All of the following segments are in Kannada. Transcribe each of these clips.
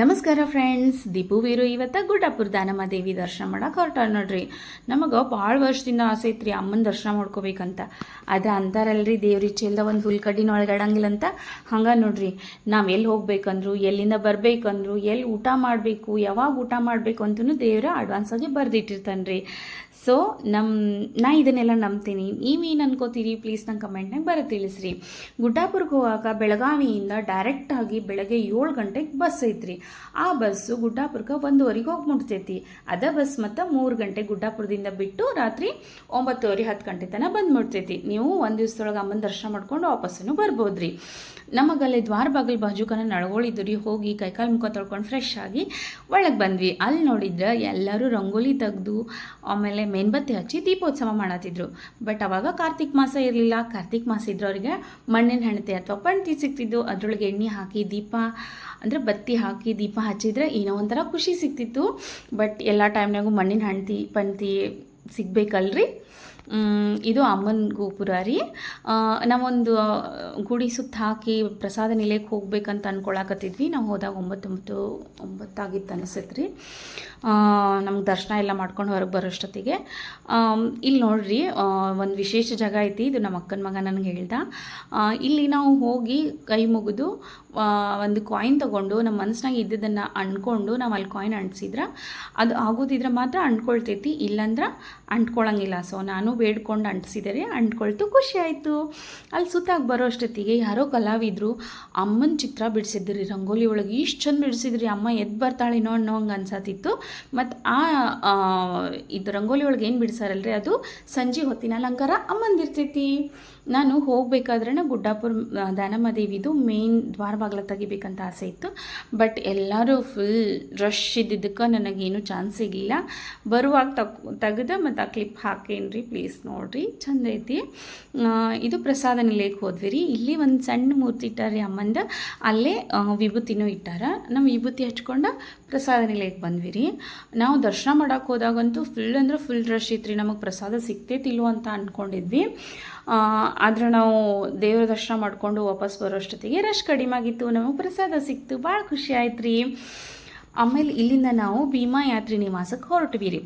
ನಮಸ್ಕಾರ ಫ್ರೆಂಡ್ಸ್ ದೀಪು ವೀರು ಇವತ್ತು ಗುಡ್ಡಾಪುರ ದಾನಮ್ಮ ದೇವಿ ದರ್ಶನ ಮಾಡಕ್ಕೆ ಹೊರಟಾರ ನೋಡ್ರಿ. ನಮಗೆ ಭಾಳ ವರ್ಷದಿಂದ ಆಸೆ ಐತ್ರಿ ಅಮ್ಮನ ದರ್ಶನ ಮಾಡ್ಕೋಬೇಕಂತ. ಅದು ಅಂತಾರಲ್ರಿ ದೇವ್ರ ಇಚ್ಛೆಲ್ದ ಒಂದು ಹುಲ್ಕಡ್ಡಿನ ಒಳಗಡಂಗಿಲ್ಲ ಅಂತ ಹಂಗೆ ನೋಡ್ರಿ, ನಾವು ಎಲ್ಲಿ ಹೋಗ್ಬೇಕಂದ್ರು, ಎಲ್ಲಿಂದ ಬರಬೇಕಂದ್ರು ಎಲ್ಲಿ ಊಟ ಮಾಡಬೇಕು, ಯಾವಾಗ ಊಟ ಮಾಡಬೇಕು ಅಂತಲೂ ದೇವ್ರ ಅಡ್ವಾನ್ಸಾಗಿ ಬರೆದಿಟ್ಟಿರ್ತಾನೆ ರೀ ಸೊ ನಮ್ಮ ನಾ ಇದನ್ನೆಲ್ಲ ನಂಬ್ತೀನಿ. ನೀವೇನು ಅನ್ಕೋತೀರಿ? ಪ್ಲೀಸ್ ನಂಗೆ ಕಮೆಂಟ್ನಾಗ ಬರ ತಿಳಿಸ್ರಿ. ಗುಡ್ಡಾಪುರಕ್ಕೆ ಹೋಗಾಕ ಬೆಳಗಾವಿಯಿಂದ ಡೈರೆಕ್ಟಾಗಿ ಬೆಳಗ್ಗೆ ಏಳು ಗಂಟೆಗೆ ಬಸ್ ಐತ್ರಿ. ಆ ಬಸ್ಸು ಗುಡ್ಡಾಪುರಕ್ಕೆ ಒಂದುವರೆಗೆ ಹೋಗಿ ಮುಟ್ತೈತಿ ಅದ ಬಸ್ ಮತ್ತು ಮೂರು ಗಂಟೆ ಗುಡ್ಡಾಪುರದಿಂದ ಬಿಟ್ಟು ರಾತ್ರಿ ಒಂಬತ್ತುವರೆ ಹತ್ತು ಗಂಟೆ ತನಕ ಬಂದು ಮುಟ್ತೈತಿ ನೀವು ಒಂದು ದಿವ್ಸದೊಳಗೆ ಅಮ್ಮನ ದರ್ಶನ ಮಾಡ್ಕೊಂಡು ವಾಪಸ್ಸನ್ನು ಬರ್ಬೋದು ರೀ ನಮಗಲ್ಲಿ ದ್ವಾರ ಬಾಗಿಲು ಬಾಜುಕನ ನಡ್ಗಳಿದ್ದು ರೀ ಹೋಗಿ ಕೈಕಾಲು ಮುಖ ತೊಳ್ಕೊಂಡು ಫ್ರೆಶ್ ಆಗಿ ಒಳಗೆ ಬಂದ್ವಿ. ಅಲ್ಲಿ ನೋಡಿದ್ರೆ ಎಲ್ಲರೂ ರಂಗೋಲಿ ತೆಗೆದು ಆಮೇಲೆ ಮೇನ್ಬತ್ತಿ ಹಚ್ಚಿ ದೀಪೋತ್ಸವ ಮಾಡತ್ತಿದ್ರು. ಬಟ್ ಅವಾಗ ಕಾರ್ತಿಕ್ ಮಾಸ ಇರಲಿಲ್ಲ. ಕಾರ್ತಿಕ್ ಮಾಸ ಇದ್ರವ್ರಿಗೆ ಮಣ್ಣಿನ ಹೆಣತೆ ಅಥವಾ ಪಣ್ತಿ ಸಿಗ್ತಿದ್ದು ಅದರೊಳಗೆ ಎಣ್ಣೆ ಹಾಕಿ ದೀಪ ಅಂದರೆ ಬತ್ತಿ ಹಾಕಿ ದೀಪ ಹಚ್ಚಿದ್ರೆ ಏನೋ ಒಂಥರ ಖುಷಿ ಸಿಗ್ತಿತ್ತು. ಬಟ್ ಎಲ್ಲ ಟೈಮ್ನಾಗೂ ಮಣ್ಣಿನ ಹಣ್ತಿ ಪಂತಿ ಸಿಗ್ಬೇಕಲ್ರಿ? ಇದು ಅಮ್ಮನ ಗೋಪುರ ರೀ. ನಾವೊಂದು ಗುಡಿ ಸುತ್ತ ಹಾಕಿ ಪ್ರಸಾದ ನಿಲಯಕ್ಕೆ ಹೋಗ್ಬೇಕಂತ ಅನ್ಕೊಳಕತ್ತಿದ್ವಿ. ನಾವು ಹೋದಾಗ ಒಂಬತ್ತೊಂಬತ್ತು ಒಂಬತ್ತು, ಒಂಬತ್ತಾಗಿತ್ತು ಅನಿಸುತ್ತೆ ರೀ. ನಮ್ಗೆ ದರ್ಶನ ಎಲ್ಲ ಮಾಡ್ಕೊಂಡು ಹೊರಗೆ ಬರೋಷ್ಟೊತ್ತಿಗೆ. ಇಲ್ಲಿ ನೋಡ್ರಿ ಒಂದು ವಿಶೇಷ ಜಾಗ ಐತಿ. ಇದು ನಮ್ಮ ಅಕ್ಕನ ಮಗ ನನಗೆ ಹೇಳ್ದ. ಇಲ್ಲಿ ನಾವು ಹೋಗಿ ಕೈ ಮುಗಿದು ಒಂದು ಕಾಯಿನ್ ತೊಗೊಂಡು ನಮ್ಮ ಮನಸ್ಸಿನಾಗ ಇದ್ದದನ್ನು ಅಂದ್ಕೊಂಡು ನಾವು ಅಲ್ಲಿ ಕಾಯಿನ್ ಅಂಟಿಸಿದ್ರೆ, ಅದು ಆಗೋದಿದ್ರೆ ಮಾತ್ರ ಅಂಟ್ಕೊಳ್ತೈತಿ ಇಲ್ಲಂದ್ರೆ ಅಂಟ್ಕೊಳಂಗಿಲ್ಲ. ಸೊ ನಾನು ಬೇಡ್ಕೊಂಡು ಅಂಟಿಸಿದರೆ ಅಂಟ್ಕೊಳ್ತು ಖುಷಿ ಆಯಿತು. ಅಲ್ಲಿ ಸುತ್ತಾಗಿ ಬರೋ ಅಷ್ಟೊತ್ತಿಗೆ ಯಾರೋ ಕಲಾವಿದರು ಅಮ್ಮನ ಚಿತ್ರ ಬಿಡಿಸಿದ್ರಿ ರಂಗೋಲಿ ಒಳಗೆ ಇಷ್ಟು ಚಂದ ಬಿಡಿಸಿದ್ರಿ ಅಮ್ಮ ಎದ್ದು ಬರ್ತಾಳೇನೋ ಅನ್ನೋ ಹಂಗೆ ಅನ್ಸತ್ತಿತ್ತು ಮತ್ತು ಆ, ಇದು ರಂಗೋಲಿ ಒಳಗೆ ಏನು ಬಿಡಿಸಾರಲ್ರಿ ಅದು ಸಂಜೆ ಹೊತ್ತಿನ ಅಲಂಕಾರ ಅಮ್ಮಂದಿರ್ತೈತಿ. ನಾನು ಹೋಗಬೇಕಾದ್ರೆ ಗುಡ್ಡಾಪುರ ದಾನಮ್ಮ ದೇವಿದು ಮೇನ್ ದ್ವಾರ ಬಾಗ್ಲ ತೆಗಿಬೇಕಂತ ಆಸೆ ಇತ್ತು. ಬಟ್ ಎಲ್ಲರೂ ಫುಲ್ ರಶ್ ಇದ್ದಿದ್ದಕ್ಕೆ ನನಗೇನು ಚಾನ್ಸ್ ಸಿಗಲಿಲ್ಲ. ಬರುವಾಗ ತಕ್, ತೆಗೆದು ಮತ್ತು ಆ ಕ್ಲಿಪ್ ಹಾಕೇನ್ರಿ ಪ್ಲೀಸ್ ನೋಡಿರಿ. ಚಂದ ಐತಿ. ಇದು ಪ್ರಸಾದ ನಿಲಯಕ್ಕೆ ಹೋದ್ವಿ ರೀ. ಇಲ್ಲಿ ಒಂದು ಸಣ್ಣ ಮೂರ್ತಿ ಇಟ್ಟಾರೆ ಅಮ್ಮಂದು. ಅಲ್ಲೇ ವಿಭೂತಿನೂ ಇಟ್ಟಾರ. ನಮ್ಮ ವಿಭೂತಿ ಹಚ್ಕೊಂಡು ಪ್ರಸಾದ ನಿಲಯಕ್ಕೆ ಬಂದ್ವಿ ರೀ ನಾವು ದರ್ಶನ ಮಾಡೋಕೆ ಹೋದಾಗಂತೂ ಫುಲ್ ಅಂದ್ರೆ ಫುಲ್ ರಶ್ ಇತ್ತು ನಮಗೆ ಪ್ರಸಾದ ಸಿಗ್ತೈತಿಲ್ವೋ ಅಂತ ಅಂದ್ಕೊಂಡಿದ್ವಿ ಆದ್ರೆ ನಾವು ದೇವ್ರ ದರ್ಶನ ಮಾಡಿಕೊಂಡು ವಾಪಸ್ ಬರೋಷ್ಟೊತ್ತಿಗೆ ರಶ್ ಕಡಿಮೆ ಆಗಿತ್ತು. ನಮಗೆ ಪ್ರಸಾದ ಸಿಕ್ತು. ಭಾಳ ಖುಷಿ ಆಯ್ತು ರೀ ಆಮೇಲೆ ಇಲ್ಲಿಂದ ನಾವು ಭೀಮಾ ಯಾತ್ರಿ ನಿವಾಸಕ್ಕೆ ಹೊರಟ್ವಿ ರೀ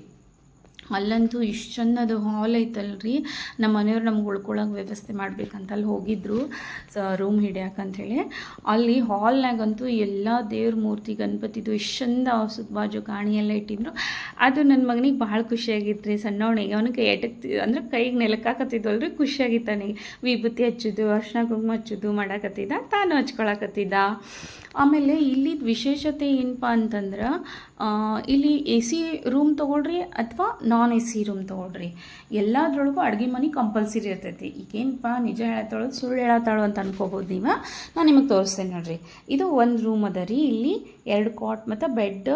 ಅಲ್ಲಂತೂ ಇಷ್ಟು ಚಂದದು ಹಾಲ್ ಐತಲ್ರಿ. ನಮ್ಮ ಮನೆಯವ್ರು ನಮ್ಗೆ ಉಳ್ಕೊಳ್ಳೋಕೆ ವ್ಯವಸ್ಥೆ ಮಾಡ್ಬೇಕಂತ ಅಲ್ಲಿ ಹೋಗಿದ್ದರು ಸ ರೂಮ್ ಹಿಡಿಯಾಕಂಥೇಳಿ ಅಲ್ಲಿ ಹಾಲ್ನಾಗಂತೂ ಎಲ್ಲ ದೇವ್ರ ಮೂರ್ತಿ, ಗಣಪತಿದು ಇಷ್ಟು ಚಂದ ಸುತ್ತ ಬಾಜು ಕಾಣಿ ಎಲ್ಲ ಇಟ್ಟಿದ್ರು. ಅದು ನನ್ನ ಮಗನಿಗೆ ಭಾಳ ಖುಷಿಯಾಗಿತ್ತು ರೀ ಸಣ್ಣವನಿಗೆ ಅವನಿಗೆ ಎಟಕ್ತಿ ಅಂದ್ರೆ ಕೈಗೆ ನೆಲಕ್ಕಾಕತ್ತಿದ್ವಲ್ರಿ ಖುಷಿಯಾಗಿತ್ತು ಅವನಿಗೆ. ವಿಭೂತಿ ಹಚ್ಚಿದ್ದು ಅರ್ಶಿನ ಕುಂಕುಮ ಹಚ್ಚೋದು ಮಾಡಾಕತ್ತಿದ್ದ ತಾನು ಹಚ್ಕೊಳಕತ್ತಿದ್ದ ಆಮೇಲೆ ಇಲ್ಲಿ ವಿಶೇಷತೆ ಏನಪ್ಪ ಅಂತಂದ್ರೆ ಇಲ್ಲಿ ಎ ಸಿ ರೂಮ್ ತೊಗೊಳ್ರಿ ಅಥವಾ ನಾನ್ ಎ ಸಿ ರೂಮ್ ತೊಗೊಳ್ರಿ. ಎಲ್ಲದ್ರೊಳಗೂ ಅಡುಗೆ ಮನೆ ಕಂಪಲ್ಸರಿ ಇರ್ತೈತಿ. ಈಗೇನಪ್ಪ ನಿಜ ಹೇಳತ್ತಾಳು ಸುಳ್ಳು ಹೇಳತ್ತಾಳು ಅಂತ ಅನ್ಕೋಬೋದು ನೀವು. ನಾನು ನಿಮಗೆ ತೋರಿಸ್ತೇನೆ ನೋಡಿರಿ. ಇದು ಒಂದು ರೂಮ್ ಅದ ರೀ. ಇಲ್ಲಿ ಎರಡು ಕಾಟ್ ಮತ್ತು ಬೆಡ್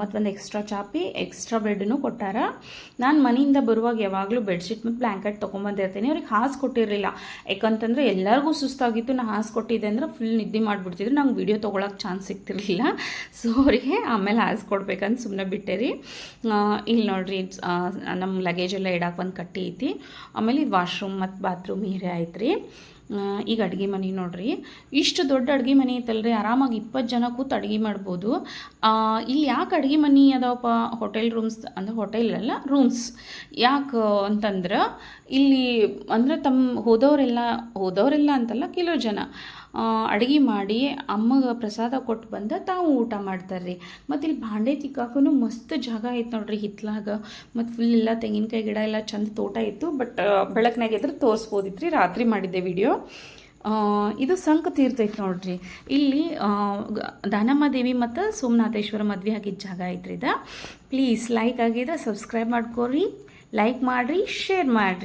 ಮತ್ತೊಂದು ಎಕ್ಸ್ಟ್ರಾ ಚಾಪಿ ಎಕ್ಸ್ಟ್ರಾ ಬೆಡ್ನು ಕೊಟ್ಟಾರ. ನಾನು ಮನೆಯಿಂದ ಬರುವಾಗ ಯಾವಾಗಲೂ ಬೆಡ್ಶೀಟ್ ಮತ್ತು ಬ್ಲ್ಯಾಂಕೆಟ್ ತೊಗೊಂಬಂದಿರ್ತೀನಿ. ಅವ್ರಿಗೆ ಹಾಸು ಕೊಟ್ಟಿರಲಿಲ್ಲ. ಯಾಕಂತಂದ್ರೆ ಎಲ್ಲರಿಗೂ ಸುಸ್ತಾಗಿತ್ತು. ನಾನು ಹಾಸು ಕೊಟ್ಟಿದ್ದೆ ಅಂದ್ರೆ ಫುಲ್ ನಿದ್ದೆ ಮಾಡಿಬಿಡ್ತಿದ್ರು. ನಂಗೆ ವಿಡಿಯೋ ತೊಗೊಳಕ್ಕೆ ಚಾನ್ಸ್ ಸಿಗ್ತಿರ್ಲಿಲ್ಲ. ಸೊ ಅವರಿಗೆ ಆಮೇಲೆ ಹಾಸು ಕೊಡ್ಬೇಕಂತ ಸುಮ್ಮನೆ ಬಿಟ್ಟೆ ರೀ. ಇಲ್ಲಿ ನೋಡ್ರಿ ನಮ್ಮ ಲಗೇಜ್ ಎಲ್ಲ ಇಡಕ್ಕೆ ಒಂದು ಕಟ್ಟಿ ಐತಿ. ಆಮೇಲೆ ಇದು ವಾಶ್ರೂಮ್ ಮತ್ತು ಬಾತ್ರೂಮ್ ಹೀರೆ ಐತೆ ರೀ ಈಗ ಅಡುಗೆ ಮನೆ ನೋಡ್ರಿ. ಇಷ್ಟು ದೊಡ್ಡ ಅಡುಗೆ ಮನೆ ಐತಲ್ರಿ. ಆರಾಮಾಗಿ ಇಪ್ಪತ್ತು ಜನ ಕೂತು ಅಡುಗೆ ಮಾಡ್ಬೋದು. ಇಲ್ಲಿ ಯಾಕೆ ಅಡುಗೆ ಮನೆ ಅದಾವಪ್ಪ? ಹೋಟೆಲ್ ರೂಮ್ಸ್ ಅಂದ್ರೆ ಹೋಟೆಲ್ ಅಲ್ಲ ರೂಮ್ಸ್ ಯಾಕೆ ಅಂತಂದ್ರೆ, ಇಲ್ಲಿ ಅಂದರೆ ತಮ್ಮ ಹೋದವರೆಲ್ಲ ಹೋದವರೆಲ್ಲ ಅಂತಲ್ಲ, ಕೆಲವು ಜನ. ಅಡುಗೆ ಮಾಡಿ ಅಮ್ಮಗೆ ಪ್ರಸಾದ ಕೊಟ್ಟು ಬಂದ ತಾವು ಊಟ ಮಾಡ್ತಾರೆ ರೀ ಮತ್ತು ಇಲ್ಲಿ ಭಾಂಡೆ ತಿಕ್ಕಾಕೂ ಮಸ್ತ್ ಜಾಗ ಐತೆ ನೋಡ್ರಿ ಹಿತ್ಲಾಗ. ಮತ್ತು ಫುಲ್ ಎಲ್ಲ ತೆಂಗಿನಕಾಯಿ ಗಿಡ ಎಲ್ಲ ಚಂದ ತೋಟ ಇತ್ತು ಬಟ್ ಬೆಳಕಿನಾಗ ಇದ್ರೆ ತೋರಿಸ್ಬೋದಿತ್ತು ರೀ ರಾತ್ರಿ ಮಾಡಿದ್ದೆ ವಿಡಿಯೋ ಇದು ಸಂಕ ತೀರ್ಥ ಐತೆ ನೋಡ್ರಿ. ಇಲ್ಲಿ ಆ, ಗ- ದಾನಮ್ಮ ದೇವಿ ಮತ್ತು ಸೋಮನಾಥೇಶ್ವರ ಮದುವೆ ಆಗಿದ್ದ ಜಾಗ ಐತ್ರಿ ಇದು. ಪ್ಲೀಸ್ ಲೈಕ್ ಆಗಿದ್ರೆ ಸಬ್ಸ್ಕ್ರೈಬ್ ಮಾಡ್ಕೊರಿ ಲೈಕ್ ಮಾಡಿರಿ ಶೇರ್ ಮಾಡಿರಿ.